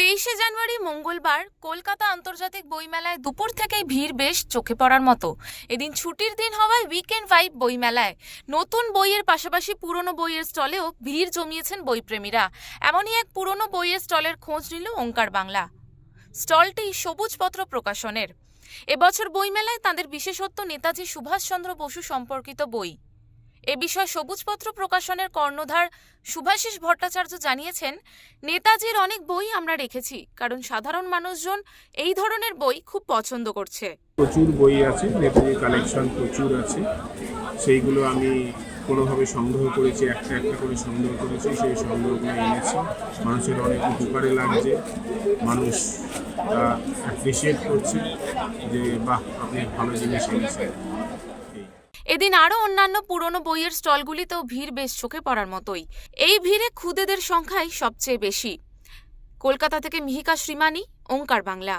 তেইশে জানুয়ারি মঙ্গলবার কলকাতা আন্তর্জাতিক বইমেলায় দুপুর থেকেই ভিড় বেশ চোখে পড়ার মতো। এদিন ছুটির দিন হওয়ায় উইকেন্ড ভাইব বইমেলায়। নতুন বইয়ের পাশাপাশি পুরনো বইয়ের স্টলেও ভিড় জমিয়েছেন বইপ্রেমীরা। এমনই এক পুরনো বইয়ের স্টলের খোঁজ নিল ওঙ্কার বাংলা। স্টলটি সবুজপত্র প্রকাশনের। এবছর বইমেলায় তাদের বিশেষত্ব নেতাজি সুভাষচন্দ্র বসু সম্পর্কিত বই। এ বিষয়ে সবুজপত্র প্রকাশনের কর্ণধার সুভাষিস ভট্টাচার্য জানিয়েছেন, নেতাজির অনেক বই আমরা রেখেছি, কারণ সাধারণ মানুষজন এই ধরনের বই খুব পছন্দ করছে। প্রচুর বই আছে, নেতাজির কালেকশন প্রচুর আছে। সেইগুলো আমি কোনোভাবে সংগ্রহ করেছি, একটা একটা করে সংগ্রহ করেছি, সেই সংগ্রহগুলো এনেছি। মানুষের অনেক উপকারে লাগছে। মানুষ অ্যাপ্রিসিয়েট করছে যে, বাহ, আপনি ভালো জিনিস এনেছেন। এদিন আরও অন্যান্য পুরনো বইয়ের স্টলগুলিতেও ভিড় বেশ চোখে পড়ার মতোই। এই ভিড়ে খুদেদের সংখ্যাই সবচেয়ে বেশি। কলকাতা থেকে মিহিকা শ্রীমানি, ওঙ্কার বাংলা।